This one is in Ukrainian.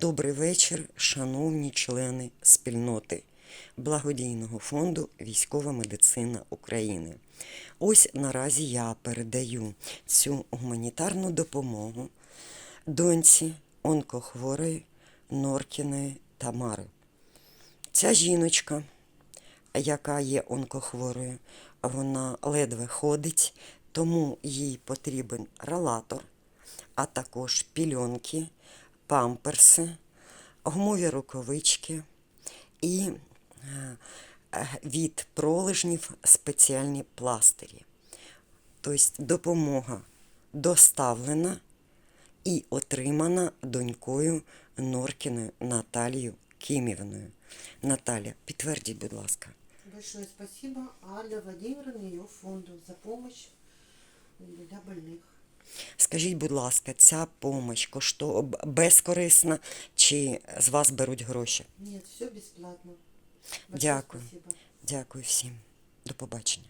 Добрий вечір, шановні члени спільноти благодійного фонду Військова медицина України. Ось наразі я передаю цю гуманітарну допомогу доньці онкохворої Норкіної Тамари. Ця жіночка, яка є онкохворою, вона ледве ходить, тому їй потрібен релатор, а також пільонки, памперси, гумові рукавички і е, від пролежнів спеціальні пластирі. Тобто допомога доставлена і отримана донькою Норкіною Наталією Кімівною. Наталя, підтвердіть, будь ласка. Большое спасибо Алле Владимировне и ее фонду за помощь для больных. Скажіть, будь ласка, ця помощь кошто... безкорисна чи з вас беруть гроші? Ні, все безплатно. Дякую. Дякую всім. До побачення.